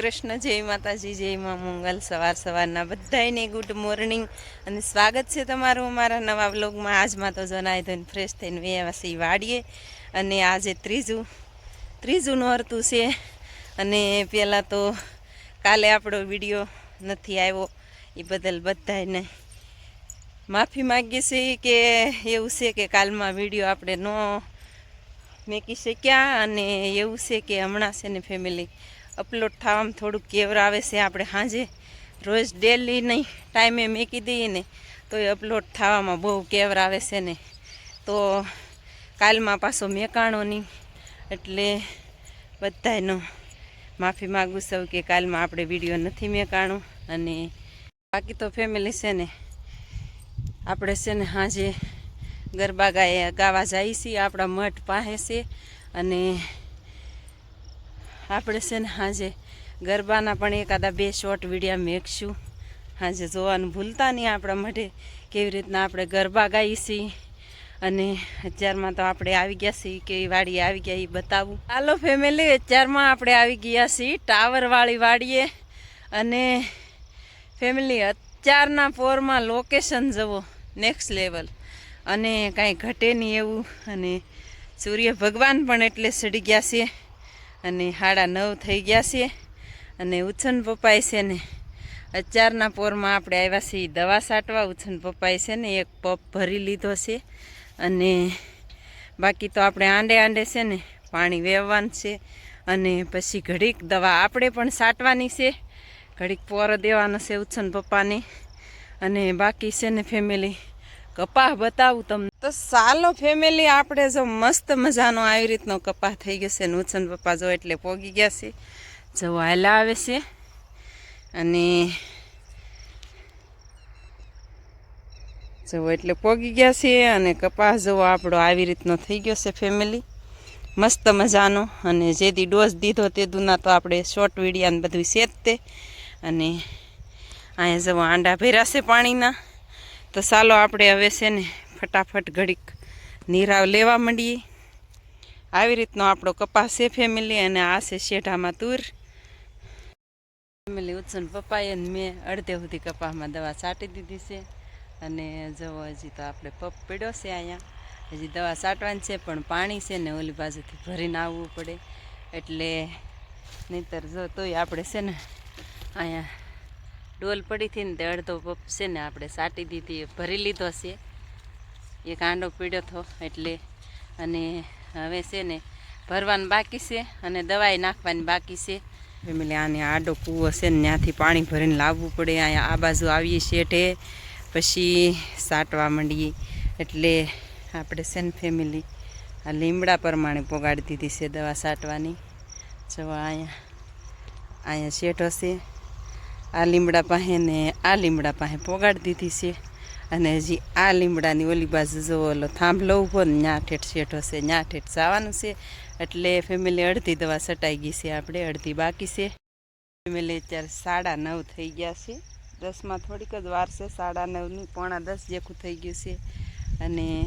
કૃષ્ણ, જય માતાજી, જય મા મંગલ, સવાર સવારના બધાયને ગુડ મોર્નિંગ અને સ્વાગત છે તમારું અમારા નવા વ્લોગમાં આજમાં તો જનાય ધોઈને ફ્રેશ થઈને વેવાસી વાડીએ. અને આજે ત્રીજું ત્રીજું નોરતું છે. અને પહેલાં તો કાલે આપણો વીડિયો નથી આવ્યો. એ બદલ બધાને માફી માગીએ છીએ કે એવું છે કે કાલમાં વીડિયો આપણે ન મેકી શક્યા. અને એવું છે કે હમણાં છે ને ફેમિલી અપલોડ થવામાં થોડુંક કેવર આવે છે, આપણે સાંજે રોજ ડેલી નહીં ટાઈમે મેકી દઈએ ને, તો એ અપલોડ થવામાં બહુ કેવર આવે છે ને. તો કાલમાં પાછો મેકાણો નહીં એટલે બધાયનો માફી માગું છું કે કાલમાં આપણે વીડિયો નથી મેકાણો, અને બાકી તો ફેમિલી છે ને, આપણે છે ને સાંજે ગરબા ગાય, ગાવા જાય છીએ, આપણા મઠ પાસે છે, અને આપણે છે ને સાંજે ગરબાના પણ એકાદા બે શોર્ટ વિડીયા મેકશું. સાંજે જોવાનું ભૂલતા નહીં આપણા માટે કેવી રીતના આપણે ગરબા ગાઈશી અને અત્યારમાં તો આપણે આવી ગયા છીએ કે વાડીએ આવી ગયા એ બતાવું. હાલો ફેમિલી અત્યારમાં આપણે આવી ગયા છીએ, ટાવરવાળી વાડીએ. અને ફેમિલી અત્યારના પોરમાં લોકેશન જવો નેક્સ્ટ લેવલ અને કાંઈ ઘટે નહીં એવું. અને સૂર્ય ભગવાન પણ એટલે સડી ગયા છે. અને સાડા નવ થઈ ગયા છે અને ઉછન પપ્પાએ છે ને, અત્યારના પોરમાં આપણે આવ્યા છીએ દવા છાંટવા ઉછન પપ્પાએ છે ને એક પપ ભરી લીધો છે. અને બાકી તો આપણે આંડે આંડે છે ને પાણી વેવવાનું છે. અને પછી ઘડીક દવા આપણે પણ સાટવાની છે. ઘડીક પોરો દેવાનો છે ઉછન પપ્પાને. અને બાકી છે ને ફેમિલી કપાહ બતાવું તમને. તો સાલો ફેમિલી આપણે જો મસ્ત મજાનો આવી રીતનો કપાહ થઈ ગયો છે. નુચન પપ્પા જો એટલે પોગી ગયા છે. જો હાલા આવે છે. અને જો એટલે પોગી ગયા છે અને કપાસ જવો આપણો આવી રીતનો થઈ ગયો છે ફેમિલી મસ્ત મજાનો. અને જેથી ડોઝ દીધો તે દૂના તો આપણે શોર્ટ વિડીયાને બધું શેતતે અને અહીંયા જવો આંડા ભેરાશે પાણીના. તો ચાલો આપણે હવે છે ને ફટાફટ ઘડીક નીરાવ લેવા માંડીએ. આવી રીતનો આપણો કપાસ છે ફેમિલી અને આ છે શેઢામાં તુર. ફેમિલી ઉત્સન પપ્પાએ મેં અડધે સુધી કપાસમાં દવા છાંટી દીધી છે. અને જવો હજી તો આપણે પપ પડ્યો છે અહીંયા. હજી દવા છાંટવાની છે, પણ પાણી છે ને ઓલી બાજુથી ભરીને આવવું પડે. એટલે નહીંતર જો તોય આપણે છે ને અહીંયા ડોલ પડી હતી ને તે અડધો પપ છે ને આપણે સાટી દીધી ભરી લીધો છે. એ કાંડો પીડ્યો હતો એટલે અને હવે છે ને ભરવાનું બાકી છે અને દવાઈ નાખવાની બાકી છે. ફેમિલી, આને આડો કૂવો છે ને ત્યાંથી પાણી ભરીને લાવવું પડે, અહીંયા આ બાજુ આવીએ શેઠે, પછી સાટવા માંડીએ. એટલે આપણે છે ને ફેમિલી, આ લીમડા પ્રમાણે પોગાડી દીધી છે દવા સાટવાની. જો અહીંયા અહીંયા શેઠ હશે. આ લીમડા પાસે ને આ લીમડા પાસે પોગાડી દીધી છે. અને હજી આ લીમડાની ઓલી બાજુ જો ઓલો થાંભલો ઊભો ને, ન્યા ઠેઠ શેઠ હશે ન્યા ઠેઠ જવાનું છે. એટલે ફેમિલી અડધી દવા સટાઈ ગઈ છે, આપણે અડધી બાકી છે. ફેમિલી અત્યારે સાડા નવ થઈ ગયા છે. દસમાં થોડીક જ વાર છે, સાડા નવની, પોણા દસ જેખું થઈ ગયું છે. અને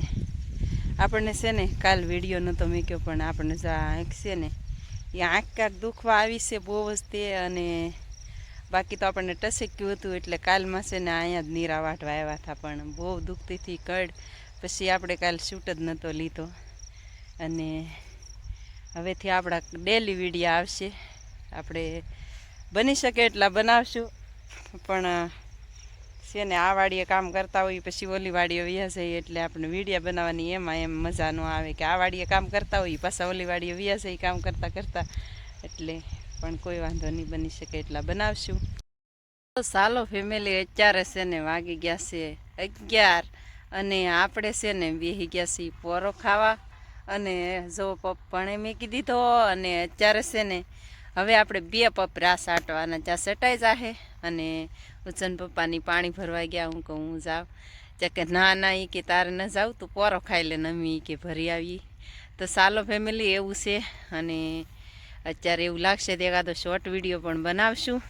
આપણને છે ને, કાલ વીડિયો નહોતો મૂક્યો, પણ આપણને જો આંખ છે ને, એ આંખ ક્યાંક દુખવા આવી છે બહુ જ તે અને બાકી તો આપણને ટસક્યું હતું એટલે કાલમાં છે ને અહીંયા જ નીરા વાટવા આવ્યા હતા, પણ બહુ દુખતી હતી કડ. પછી આપણે કાલ શૂટ જ નહોતો લીધો. અને હવેથી આપણા ડેલી વિડીયા આવશે. આપણે બની શકે એટલા બનાવશું. પણ છે ને આ વાડીએ કામ કરતા હોઈએ પછી ઓલી વાડીએ વ્યા જઈએ એટલે આપણે વિડીયા બનાવવાની એમાં એમ મજા ન આવે કે આ વાડીએ કામ કરતા હોઈએ પાછા ઓલી વાડીએ વ્યા જઈએ કામ કરતાં કરતાં. એટલે પણ કોઈ વાંધો નહીં, બની શકે એટલા બનાવશું. તો સાલો ફેમિલી અત્યારે છે ને વાગી ગયા છે અગિયાર અને આપણે છે ને બેસી ગયા છીએ પોરો ખાવા. અને જો પપ ભણે મૂકી દીધો અને અત્યારે છે ને હવે આપણે બે પપ રાસ આટવાના ત્યાં સટાઈ જાહે અને ઉચન પપ્પાની પાણી ભરવા ગયા. હું કહું, હું જાઉં. ત્યાં કે ના ના એ કે તારે ન જાઉં, તું પોરો ખાઈ લે, નમી કે ભરી આવી તો સાલો ફેમિલી એવું છે અને અત્યારે એવું લાગશે તો એકાદો શોર્ટ વીડિયો પણ બનાવશું.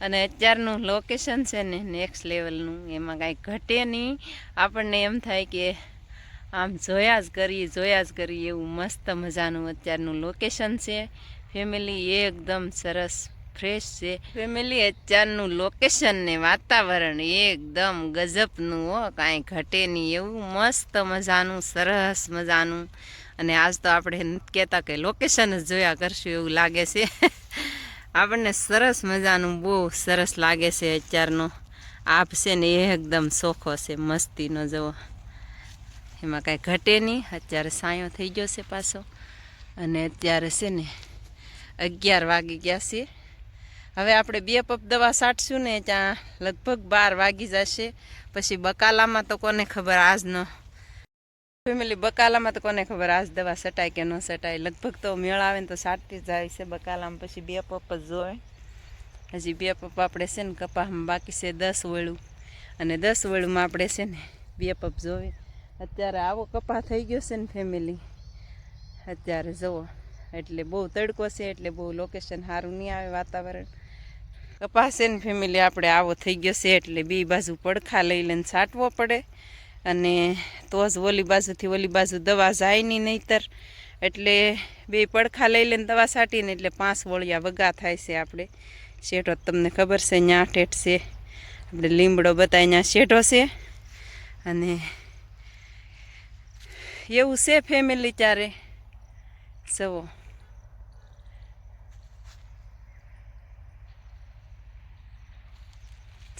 અને અત્યારનું લોકેશન છે ને નેક્સ્ટ લેવલનું એમાં કાંઈ ઘટે નહીં. આપણને એમ થાય કે આમ જોયા જ કરીએ, જોયા જ કરીએ, એવું મસ્ત મજાનું અત્યારનું લોકેશન છે. ફેમિલી એકદમ સરસ ફ્રેશ છે. ફેમિલી અત્યારનું લોકેશન ને વાતાવરણ એકદમ ગજબનું હો, કાંઈ ઘટે નહીં. એવું મસ્ત મજાનું, સરસ મજાનું અને આજ તો આપણે કહેતા કે લોકેશન જ જોયા કરશું એવું લાગે છે. આપણને સરસ મજાનું બહુ સરસ લાગે છે અત્યારનો આપ છે ને એ એકદમ સોખો છે, મસ્તીનો જવો. એમાં કાંઈ ઘટે નહીં. અત્યારે સાયો થઈ ગયો છે પાછો. અને અત્યારે છે ને અગિયાર વાગી ગયા છે. હવે આપણે બે પપ દવા સાટશું ને ત્યાં લગભગ બાર વાગી જશે. પછી બકાલામાં તો કોને ખબર આજનો ફેમિલી બકાલામાં તો કોને ખબર આજ દવા સટાય કે ન સટાય. લગભગ તો મેળ આવે ને તો સાટતી જાય છે બકાલામાં. પછી બે પપ જ હજી બે પપ આપણે છે ને કપાસમાં બાકી છે દસ વળું. અને દસ વળુંમાં આપણે છે ને બે પપ જોવે. અત્યારે આવો કપા થઈ ગયો છે ને ફેમિલી. અત્યારે જુઓ એટલે બહુ તડકો છે, એટલે બહુ લોકેશન સારું નહીં આવે વાતાવરણ. કપાસ છે ને ફેમિલી, આપણે આવો થઈ ગયો છે, એટલે બે બાજુ પડખા લઈ લઈને છાંટવો પડે. અને તો જ ઓલી બાજુથી ઓલી બાજુ દવા જાય નહીં નહીતર. એટલે બે પડખા લઈ લઈને દવા છાંટીને એટલે પાંચ વળિયા વગા થાય છે આપણે. શેઠો તમને ખબર છે ત્યાં ઠેઠ છે. આપણે લીમડો બતાવી ત્યાં શેઠો છે. અને એવું છે ફેમિલી ચારે જવો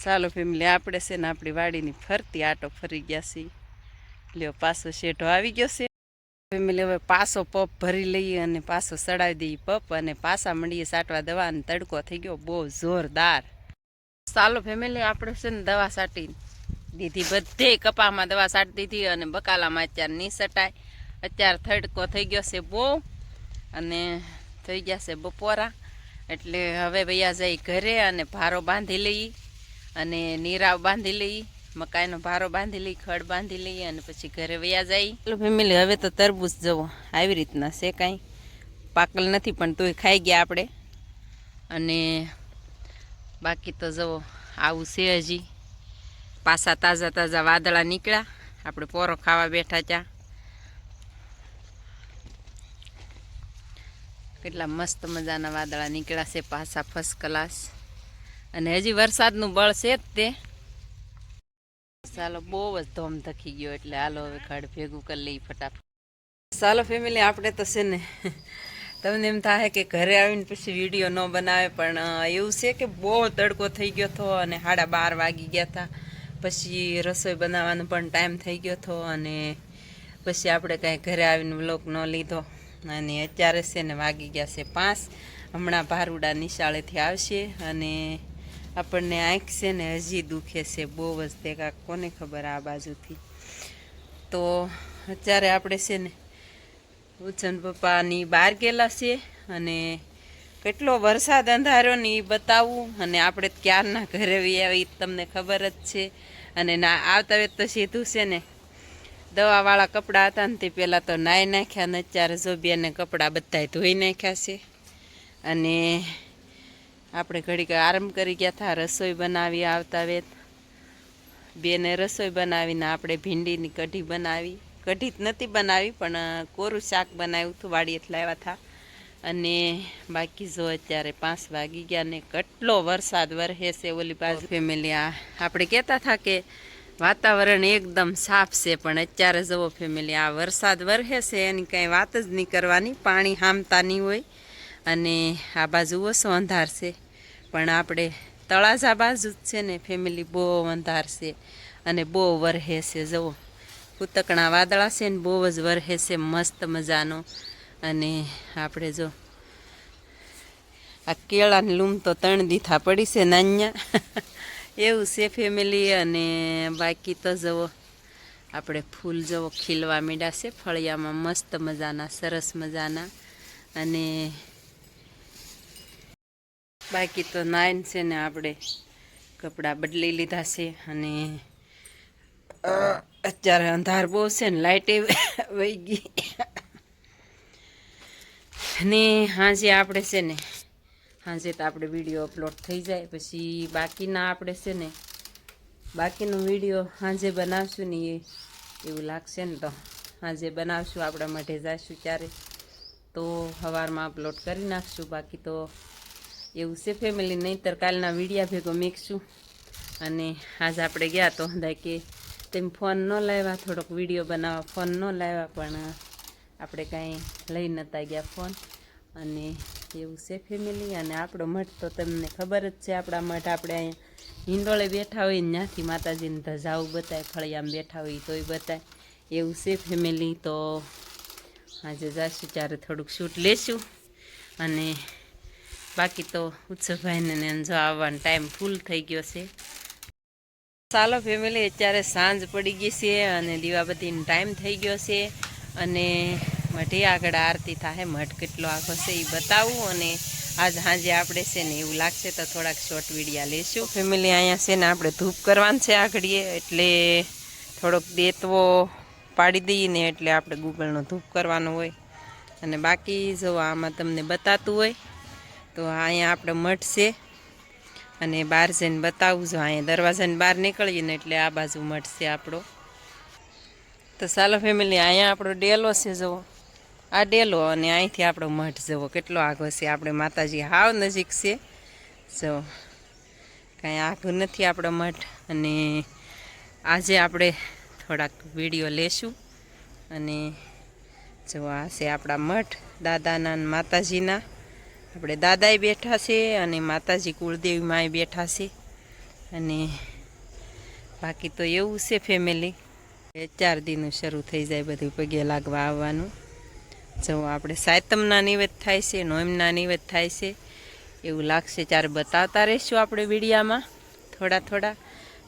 ચાલો ફેમિલી, આપણે છે ને આપણી વાડીની ફરતી આટો ફરી ગયા છીએ. લ્યો, પાછો શેઠો આવી ગયો છે. ફેમિલી, હવે પાછો પપ ભરી લઈએ અને પાછો ચડાવી દઈએ પપ અને પાછા મળીએ સાટવા દવા અને તડકો થઈ ગયો, બહુ જોરદાર. ચાલો ફેમિલી, આપણે છે ને દવા સાટી દીધી, બધે કપામાં દવા સાટી દીધી અને બકાલામાં અત્યારે નહીં સટાય. અત્યારે તડકો થઈ ગયો છે બહુ અને થઈ ગયા છે બપોરા. એટલે હવે ભૈયા જઈ ઘરે અને ભારો બાંધી લઈ અને નીરાવ બાંધી લઈ મકાઈનો ભારો બાંધી લઈ ખડ બાંધી લઈએ અને પછી ઘરે વયા જાય. ચાલો ફેમિલી હવે તો તરબૂચ જવો. આવી રીતના છે કાંઈ. પાકલ નથી પણ તોય ખાઈ ગયા આપણે. અને બાકી તો જવો આવું છે હજી. પાછા તાજા તાજા વાદળા નીકળ્યા. આપણે પોરો ખાવા બેઠા ત્યાં કેટલા મસ્ત મજાના વાદળા નીકળ્યા છે પાછા ફર્સ્ટ ક્લાસ અને હજી વરસાદનું બળ છે જ તે. ચાલો, બહુ જ ધોમ ધકી ગયો એટલે હાલો હવે ખડ ભેગું કરી લઈ ફટાફટ. ચાલો ફેમિલી આપણે તો છે ને, તમને એમ થાય કે ઘરે આવીને પછી વીડિયો ન બનાવે, પણ એવું છે કે બહુ તડકો થઈ ગયો હતો અને સાડા બાર વાગી ગયા હતા. પછી રસોઈ બનાવવાનો પણ ટાઈમ થઈ ગયો હતો અને પછી આપણે કાંઈ ઘરે આવીને વ્લોગ ન લીધો. અને અત્યારે છે ને વાગી ગયા છે પાંચ. હમણાં ભારુડા નિશાળેથી આવશે અને આપણને આંખ છે ને હજી દુખે છે, બહુ જ તે કાંક કોને ખબર આ બાજુથી. તો અત્યારે આપણે છે ને ઉછન પપ્પાની બહાર ગયેલા છે અને કેટલો વરસાદ અંધાર્યો ને એ બતાવું અને આપણે ક્યારના ઘરે આવી તમને ખબર જ છે. અને ના, આવતા વેત તો સીધું છે ને દવાવાળા કપડાં હતા ને તે પહેલાં તો નાહી નાખ્યા ને અત્યારે જોબિયાને કપડાં બધાય ધોઈ નાખ્યા છે. અને આપણે ઘડીક આરામ કરી ગયા હતા રસોઈ બનાવી આવતા વેત. બેને રસોઈ બનાવીને આપણે ભીંડીની કઢી બનાવી. કઢી જ નથી બનાવી, પણ કોરું શાક બનાવ્યું હતું વાડીએથી લાવ્યા હતા અને બાકી જો અત્યારે પાંચ વાગી ગયા ને કેટલો વરસાદ વરહે છે ઓલી બાજુ. ફેમિલી, આ આપણે કહેતા હતા કે વાતાવરણ એકદમ સાફ છે, પણ અત્યારે જવો ફેમિલી, આ વરસાદ વરહે છે, એની કાંઈ વાત જ નહીં કરવાની, પાણી હામતા નહીં હોય. અને આ બાજુ ઓછો અંધાર છે. પણ આપણે તળાજા બાજુ જ છે ને ફેમિલી બહુ અંધાર છે અને બહુ વરહે છે જવો કુતકણા વાદળા છે ને, બહુ જ વરહે છે, મસ્ત મજાનો. અને આપણે જો, આ કેળાની લૂમ તો ત્રણ દીથા પડી છે નાન્યા એવું છે ફેમિલી અને બાકી તો જવો આપણે ફૂલ જવો ખીલવા મીડા છે, ફળિયામાં મસ્ત મજાના, સરસ મજાના. અને બાકી તો નાઈન છે ને આપણે કપડાં બદલી લીધા છે અને અત્યારે અંધાર બહુ છે ને લાઇટે વહી ગઈ. અને હાજે આપણે છે ને, હાજે તો આપણે વીડિયો અપલોડ થઈ જાય, પછી બાકીના આપણે છે ને, બાકીનો વીડિયો હાજે બનાવશું ને એ એવું લાગશે ને તો હાજે બનાવશું, આપણા માટે જઈશું ત્યારે તો સવારમાં અપલોડ કરી નાખશું, બાકી તો એવું છે ફેમિલી નહીંતર કાલના વિડીયા ભેગો મેકશું અને આજ આપણે ગયા તો હંધાય કે તેમ ફોન ન લાવ્યા, થોડોક વીડિયો બનાવવા ફોન ન લાવ્યા, પણ આપણે કાંઈ લઈ નહોતા ગયા ફોન અને એવું છે ફેમિલી અને આપણો મઠ તો તમને ખબર જ છે, આપણા મઠ આપણે અહીંયા હિંડોળે બેઠા હોય ત્યાંથી માતાજીને ધજાવું બતાય, ફળિયામાં બેઠા હોય તોય બતાય. એવું છે ફેમિલી તો આજે જાશું, ત્યારે થોડુંક શૂટ લેશું. અને બાકી તો ઉત્સવભાઈને જો આવવાનો ટાઈમ ફૂલ થઈ ગયો છે. ચાલો ફેમિલી અત્યારે સાંજ પડી ગઈ છે અને દીવાબત્તીનો ટાઈમ થઈ ગયો છે અને મઢી આગળ આરતી થાય મઠ કેટલો આખો છે એ બતાવું અને આજ સાંજે આપણે છે ને એવું લાગશે તો થોડાક શોર્ટ વિડીયા લેશું. ફેમિલી અહીંયા છે ને આપણે ધૂપ કરવાનું છે આગળીએ, એટલે થોડોક દેતવો પાડી દઈએ એટલે આપણે ગૂગળનો ધૂપ કરવાનો હોય. અને બાકી જો આમાં તમને બતાતું હોય તો અહીંયા આપણે મઠ છે. અને બહાર જઈને બતાવું જો અહીંયા દરવાજાની બહાર નીકળીએ ને એટલે આ બાજુ મઠ છે આપણો. તો ચાલો ફેમિલી અહીંયા આપણો ડેલો છે જુઓ આ ડેલો અને અહીંથી આપણો મઠ જવો કેટલો આગો છે આપણે માતાજી હાવ નજીક છે. જો, કાંઈ આઘું નથી આપણો મઠ. અને આજે આપણે થોડાક વીડિયો લેશું. અને જો આ છે આપણા મઠ, દાદાના માતાજીના. આપણે દાદાએ બેઠા છે અને માતાજી કુળદેવી માએ બેઠા છે. અને બાકી તો એવું છે ફેમિલી ચાર દિનનું શરૂ થઈ જાય બધું પગે લાગવા આવવાનું. જો આપણે સાયતમના નિવેદ થાય છે નોમના નિવેદ થાય છે. એવું લાગશે ત્યારે બતાવતા રહીશું આપણે વિડીયામાં થોડા થોડા.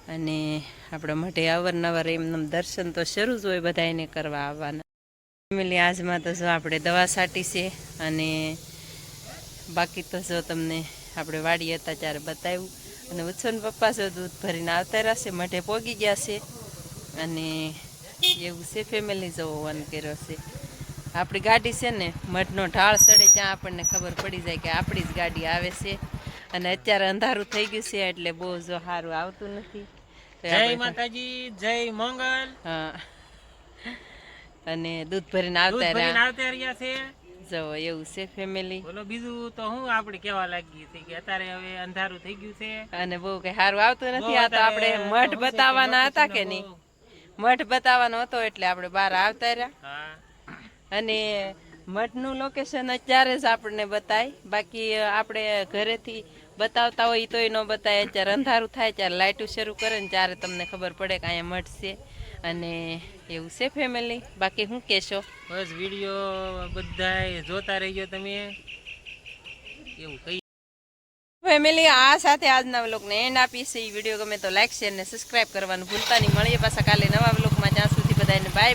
અને આપણે મઢે અવારનવાર એમનું દર્શન તો શરૂ જ હોય બધા એને કરવા આવવાના. ફેમિલી આજમાં તો જો આપણે દવા છાંટી છે અને બાકી તો જો તમને આપણે વાડી હતા ત્યારે બતાવ્યું. અને ઉત્સવન પપ્પા જો દૂધ ભરીને આવતા રહેશે મઢે પોગી ગયા છે. અને એવું છે ફેમિલી જવો વન કર્યો છે. આપણી ગાડી છે ને મઠનો ઢાળ સડે ત્યાં આપણને ખબર પડી જાય કે આપણી જ ગાડી આવે છે. અને અત્યારે અંધારું થઈ ગયું છે એટલે બહુ જો સારું આવતું નથી. જય માતાજી જય મંગલ. હા. અને દૂધ ભરીને આવતા આવતા રહ્યા છે. જવો એવું છે ફેમિલી બોલો બીજું તો હું આપણે કેવા લાગી છે કે અત્યારે હવે અંધારું થઈ ગયું છે. અને બહુ કઈ સારું આવતું નથી આ તો આપણે મઠ બતાવવાના હતા કે નહીં? મઠ બતાવવાનો હતો એટલે આપણે બહાર આવતા રહ્યા. અને મઠનું લોકેશન અત્યારે જ આપણને બતાય. બાકી આપણે ઘરેથી બતાવતા હોય તોય ન બતાય. અત્યારે અંધારું થાય ત્યારે લાઇટું શરૂ કરે ને ત્યારે તમને ખબર પડે કે અહીંયા મઠ છે. અને એવું છે ફેમિલી બાકી શું કહેશો? બસ વીડિયો બધા જોતા રહીજો તમે. એવું કઈ ફેમિલી આ સાથે આજના વ્લોગને એન્ડ આપી છે એ વીડિયો ગમે તો લાઈક શેર ને સબસ્ક્રાઇબ કરવાનું ભૂલતા નહીં. મળીએ પાછા કાલે નવા વ્લોગમાં. જ્યાં સુધી બધાને બાય